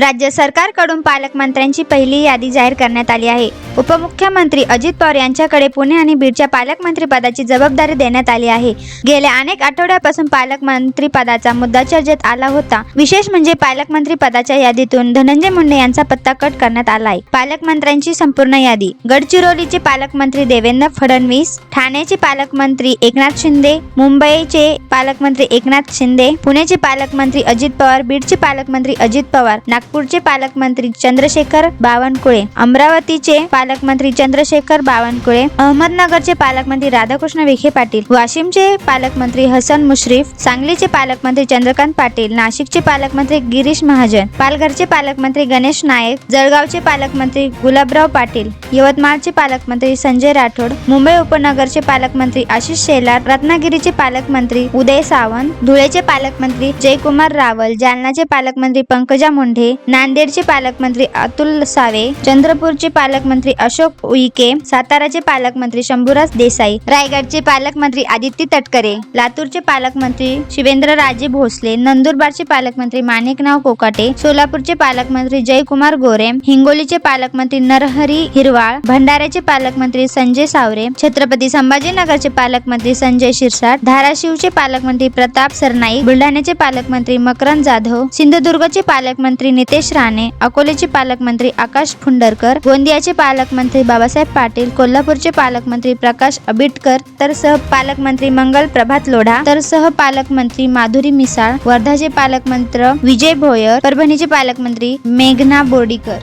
राज्य सरकारकडून पालकमंत्र्यांची पहिली यादी जाहीर करण्यात आली आहे. उपमुख्यमंत्री अजित पवार यांच्याकडे पुणे आणि बीडच्या पालकमंत्री पदाची जबाबदारी देण्यात आली आहे. गेल्या अनेक आठवड्यापासून पालकमंत्री पदाचा मुद्दा चर्चेत आला होता. विशेष म्हणजे पालकमंत्री पदाच्या यादीतून धनंजय मुंडे यांचा पत्ता कट करण्यात आला आहे पालकमंत्र्यांची संपूर्ण यादी. गडचिरोलीचे पालकमंत्री देवेंद्र फडणवीस ठाण्याचे पालकमंत्री एकनाथ शिंदे मुंबईचे पालकमंत्री एकनाथ शिंदे पुण्याचे पालकमंत्री अजित पवार बीडचे पालकमंत्री अजित पवार नागपूरचे पालकमंत्री चंद्रशेखर बावनकुळे अमरावतीचे पालकमंत्री चंद्रशेखर बावनकुळे अहमदनगरचे पालकमंत्री राधाकृष्ण विखे पाटील वाशिमचे पालकमंत्री हसन मुश्रीफ सांगलीचे पालकमंत्री चंद्रकांत पाटील नाशिकचे पालकमंत्री गिरीश महाजन पालघरचे पालकमंत्री गणेश नाईक जळगावचे पालकमंत्री गुलाबराव पाटील यवतमाळचे पालकमंत्री संजय राठोड मुंबई उपनगरचे पालकमंत्री आशिष शेलार रत्नागिरीचे पालकमंत्री उदय सावंत धुळेचे पालकमंत्री जयकुमार रावल जालनाचे पालकमंत्री पंकजा मुंढे नांदेडचे पालकमंत्री अतुल सावे चंद्रपूरचे पालकमंत्री अशोक उईके साताराचे पालकमंत्री शंभूराज देसाई रायगडचे पालकमंत्री आदित्य तटकरे लातूरचे पालकमंत्री शिवेंद्रराजे भोसले नंदुरबारचे पालकमंत्री माणिकराव कोकाटे सोलापूरचे पालकमंत्री जयकुमार गोरे हिंगोलीचे पालकमंत्री नरहरी हिरवाळ भंडाऱ्याचे पालकमंत्री संजय सावरे छत्रपती संभाजीनगरचे पालकमंत्री संजय शिरसाट धाराशिवचे पालकमंत्री प्रताप सरनाईक बुलढाण्याचे पालकमंत्री मकरंद जाधव सिंधुदुर्गचे पालकमंत्री नितेश राणे अकोलेचे पालकमंत्री आकाश फुंडरकर गोंदियाचे पालकमंत्री बाबासाहेब पाटील कोल्हापूरचे पालकमंत्री प्रकाश आबिटकर तर सह पालकमंत्री मंगल प्रभात लोढा तर सह पालकमंत्री माधुरी मिसाळ वर्धाचे पालकमंत्री विजय भोयर परभणीचे पालकमंत्री मेघना बोर्डीकर.